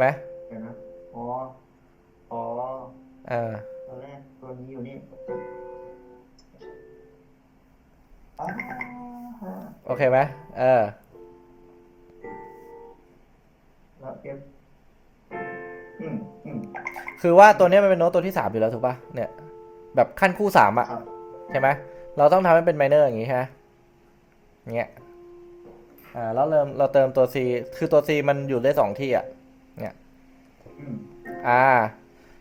ไหมเดี๋ยวนะอ๋ออ๋อเออ ตัวแรกตัวนี้อยู่นี่อ่าฮะโอเคไหมเออ แล้วเอฟอืมอืม คือว่าตัวเนี้ยมันเป็นโน้ตตัวที่สามอยู่แล้วถูกปะเนี่ย แบบขั้นคู่สามอะครับ ใช่ไหม เราต้องทำให้เป็นไมเนอร์อย่างงี้ใช่ไหมอย่างเงี้ย อ่า แล้วเริ่มเราเติมตัว C คือตัว C มันอยู่ได้สองที่อะเนี่ย อ่า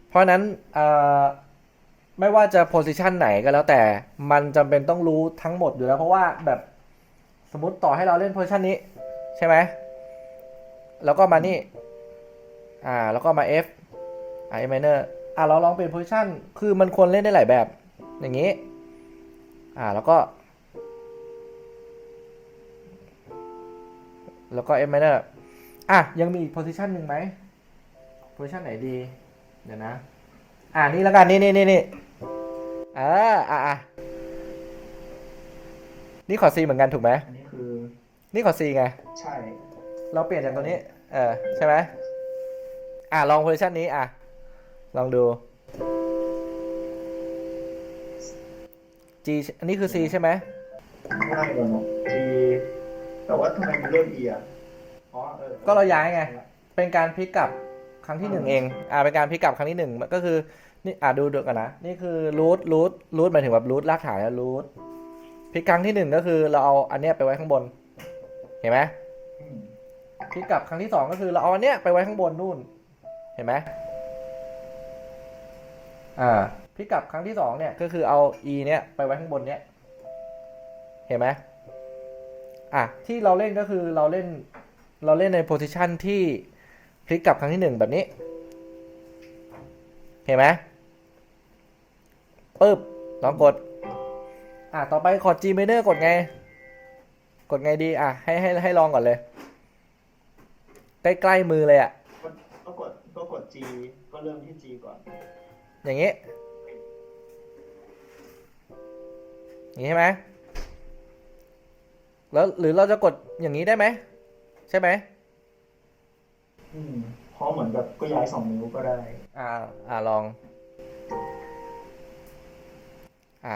เพราะนั้นเอ่อไม่ว่าจะโพซิชันไหนก็แล้วแต่มันจำเป็นต้องรู้ทั้งหมดอยู่แล้ว เพราะว่าแบบสมมติต่อให้เราเล่นโพซิชันนี้ ใช่ไหม แล้วก็มานี่ อ่า แล้วก็มา F อ่า A minor อ่าเราลองเปลี่ยนโพซิชันคือมันควรเล่นได้หลายแบบ อย่างนี้ อ่า แล้วก็ แล้วก็ F minor อะ ยังมีอีกโพซิชันหนึ่งไหม โพซิชันไหนดี เดี๋ยวนะ อ่านี่แล้วกัน นี่นี่นี่นี่เอออะอะนี่ขอ C เหมือนกันถูกไหม อันนี้คือ นี่ขอ C ไง ใช่ เราเปลี่ยนจากตัวนี้ เออ ใช่ไหม อะ ลองโพซิชันนี้ อะ ลองดู G อันนี้คือ C ใช่ไหมง่ายกว่าเนอะทีแต่ว่าทำไมมันเริ่มเอียอ๋อเออ ก็เราย้ายไง เป็นการพลิกกลับค รั้งที่หนึ่งเองอ่าเป็นการพลิกกลับครั้งที่หนึ่งก็คือนี่อ่าดูดูกันนะนี่คือรูทรูทรูทหมายถึงแบบรูทรากฐานแล้วรูทพลิกครั้งที่หนึ่งก็คือเราเอาอันเนี้ยไปไว้ข้างบน เห็นไหมพลิกกลับครั้งที่สองก็คือเราเอาอันเนี้ยไปไว้ข้างบนนู่น เห็นไหมอ่าพลิกกลับครั้งที่สองเนี่ยก็คือเอา e เนี้ยไปไว้ข้างบนเนี้ยเห็นไหมอะที่เราเล่นก็คือเราเล่นเราเล่นในโพซิชันที่ พลิกกลับครั้งที่หนึ่งแบบนี้ เห็นไหมปึ๊บลองกด อะ ต่อไปคอร์ด G minor กดไง กดไงดี อะ ให้ให้ให้ลองก่อนเลย ใกล้ๆมือเลยอะ ก็ก็กดก็กด G ก็เริ่มที่ G ก่อน อย่างนี้อย่างนี้ใช่ไหมแล้วหรือเราจะกดอย่างนี้ได้ไหม ใช่ไหม อืมเพราะเหมือนแบบก็ย้ายสองนิ้วก็ได้ อ่า อ่าลอง อ่า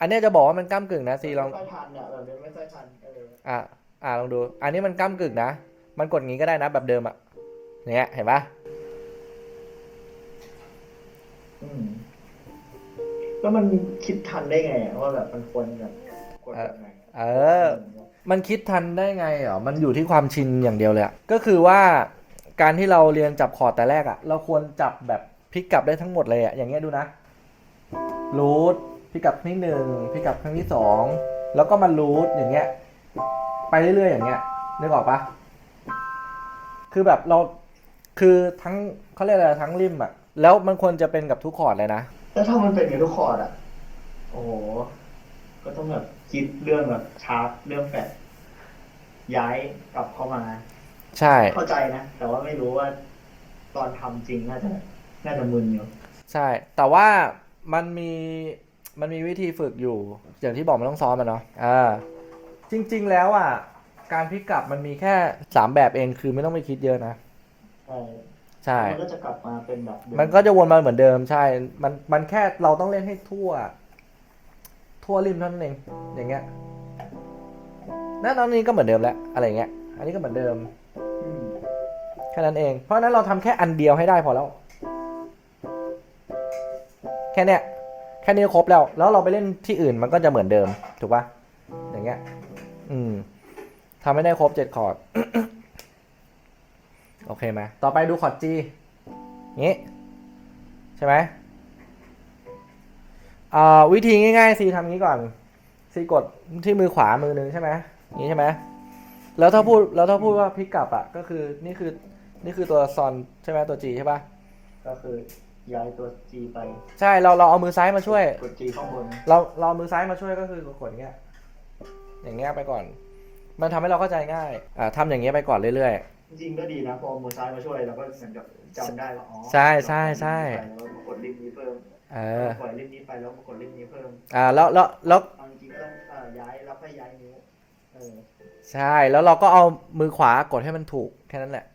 อันเนี้ยจะบอกว่ามันก้ากึ่งนะซีลอง ไม่ค่อยทันเนี่ยแบบนี้ไม่ค่อยทันเอออ่าอ่าลองดู อันนี้มันก้ากึ่งนะ มันกดงี้ก็ได้นะแบบเดิมอะเนี้ยเห็นปะอืมแล้วมันคิดทันได้ไงอะว่าแบบมันควรแบบกดแบบไหนเออ มันคิดทันได้ไงเหรอ มันอยู่ที่ความชินอย่างเดียวเลยอะก็คือว่า การที่เราเรียนจับคอร์ดแต่แรกอะเราควรจับแบบพลิกกลับได้ทั้งหมดเลยอะอย่างเงี้ยดูนะรูทพลิกกลับครั้งที่หนึ่งพลิกกลับครั้งที่สองแล้วก็มารูทอย่างเงี้ย ไปเรื่อยๆอย่างเงี้ยนึกออกปะคือแบบเราคือทั้งเขาเรียกอะไรทั้งริมอะแล้วมันควรจะเป็นกับทุกคอร์ดเลยนะแล้วถ้ามันเป็นอย่างทุกคอร์ดอะโอ้โหก็ต้องแบบคิดเรื่องแบบชาร์ปเรื่องแฟดย้ายกลับเข้ามา ใช่ เข้าใจนะ แต่ว่าไม่รู้ว่า ตอนทำจริงน่าจะ น่าจะมึนอยู่ ใช่ แต่ว่ามันมีมันมีวิธีฝึกอยู่ อย่างที่บอกมันต้องซ้อมมันเนาะอ่าจริง ๆ แล้วอะ การพลิกกลับมันมีแค่สามแบบเองคือไม่ต้องไปคิดเยอะนะใช่ใช่มันก็จะกลับมาเป็นแบบเดิมันก็จะวนมาเหมือนเดิมใช่ มันมันแค่เราต้องเล่นให้ทั่ว ทั่วริมเท่านั้นเองอย่างเงี้ยนั่นตอนนี้ก็เหมือนเดิมแล้วอะไรเงี้ย อันนี้ก็เหมือนเดิมอืม แค่นั้นเอง เพราะฉะนั้นเราทำแค่อันเดียวให้ได้พอแล้ว แค่เนี้ยแค่นี้ก็ครบแล้ว แล้วเราไปเล่นที่อื่นมันก็จะเหมือนเดิม ถูกปะอย่างเงี้ย อืมทำให้ได้ครบเจ็ดคอร์ด โอเคไหม ต่อไปดูคอร์ด G งี้ใช่ไหมอ่าวิธีง่ายๆ C ทำงี้ก่อน C กดที่มือขวามือหนึ่งใช่ไหมงี้ใช่ไหมแล้วถ้าพูดแล้วถ้าพูดว่าพลิกกลับอะก็คือนี่คือ นี่คือตัวซอนใช่ไหมตัว G ใช่ปะก็คือย้ายตัว G ไปใช่เราเราเอามือซ้ายมาช่วย กด G ข้างบนเราเราเอามือซ้ายมาช่วยก็คือกดอย่างเงี้ยอย่างเงี้ยไปก่อน มันทำให้เราเข้าใจง่ายอ่าทำอย่างเงี้ยไปก่อนเรื่อย จริงๆก็ดีนะพอมือซ้ายมาช่วยเราก็เหมือนกับจำได้ว่าอ๋อใช่ใช่ใช่แล้วมากดลิมนี้เพิ่มๆเออปล่อยลิมนี้ไปแล้วมากดลิมนี้เพิ่มอ่าแล้วแล้วแล้วเอาจริงๆก็ต้องเอ่อย้ายแล้วก็ย้ายนิ้วเออใช่แล้วเราก็เอามือขวากดให้มันถูกแค่นั้นแหละ